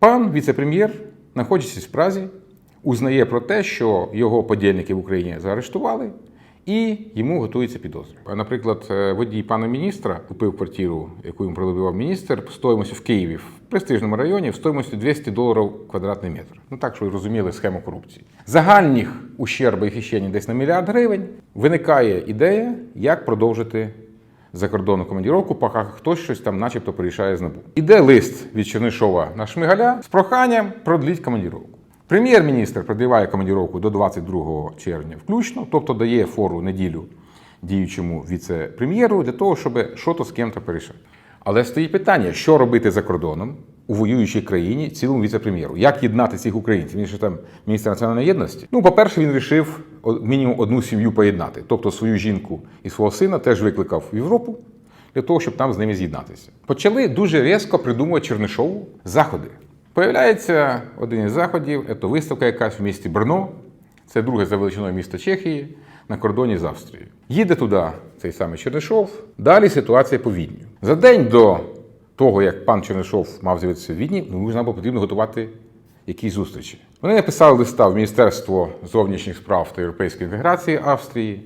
Пан віце-прем'єр, знаходячись в Празі, узнає про те, що його подільники в Україні заарештували, і йому готується підозра. Наприклад, е, водій пана міністра купив квартиру, яку йому пролобивав міністр, в стоїмості в Києві, в престижному районі, в стоїмості 200 доларів квадратний метр. Ну так, що ви розуміли схему корупції. Загальних ущерби і хищень десь на мільярд гривень. Виникає ідея, як продовжити закордонну командіровку, поки хтось щось там начебто порішає з НАБУ. Іде лист від Чернишова на Шмигаля з проханням продліть командіровку. Прем'єр-міністр продліває командіровку до 22 червня включно, тобто дає фору неділю діючому віце-прем'єру для того, щоб щось з ким-то порішати. Але стоїть питання, що робити за кордоном у воюючій країні цілому віце-прем'єру? Як єднати цих українців? Він же там міністр національної єдності. Ну, по-перше, він вирішив мінімум одну сім'ю поєднати, тобто свою жінку і свого сина теж викликав в Європу для того, щоб там з ними з'єднатися. Почали дуже різко придумувати Чернишову заходи. Появляється один із заходів, це виставка якась в місті Брно. Це друге за величиною місто Чехії на кордоні з Австрією. Їде туди цей самий Чернишов. Далі ситуація по Відню. За день до того, як пан Чернишов мав з'явитися в Відні, ну нам було потрібно готувати якісь зустрічі. Вони написали листа в Міністерство зовнішніх справ та європейської інтеграції Австрії,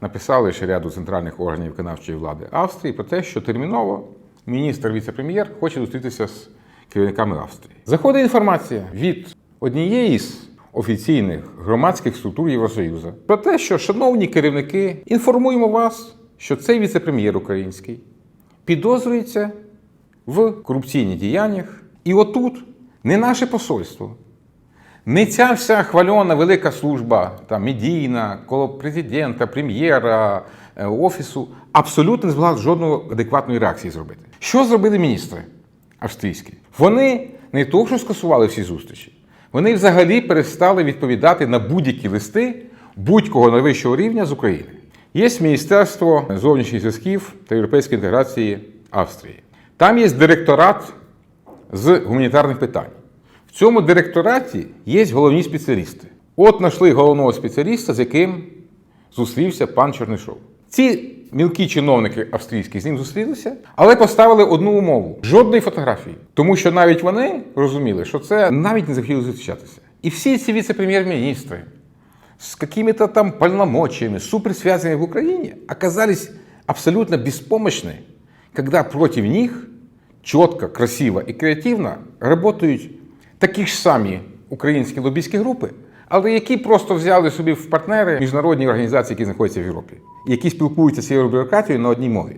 написали ще ряду центральних органів виконавчої влади Австрії про те, що терміново міністр віце-прем'єр хоче зустрітися з керівниками Австрії. Заходить інформація від однієї з офіційних громадських структур Євросоюзу про те, що, шановні керівники, інформуємо вас, що цей віце-прем'єр український підозрюється в корупційних діяннях. І отут не наше посольство, не ця вся хвальона велика служба, там, медійна, коло президента, прем'єра, е, офісу, абсолютно не змогла жодної адекватної реакції зробити. Що зробили міністри австрійські? Вони не то, що скасували всі зустрічі, вони взагалі перестали відповідати на будь-які листи будь-кого найвищого рівня з України. Є Міністерство зовнішніх зв'язків та європейської інтеграції Австрії. Там є директорат з гуманітарних питань. В цьому директораті є головні спеціалісти. От знайшли головного спеціаліста, з яким зустрівся пан Чернишов. Ці мілкі чиновники австрійські з ним зустрілися, але поставили одну умову: жодної фотографії. Тому що навіть вони розуміли, що це навіть не захотіли зустрічатися. І всі ці віце-прем'єр-міністри с какими-то там полномочиями, суперсвязанными в Украине, оказались абсолютно беспомощны, когда против них чітко, красиво і креативно работають такі ж самі українські лобійські групи, але які просто взяли собі в партнери міжнародні організації, які знаходяться в Європі, які спілкуються з цією бюрократією на одній мові.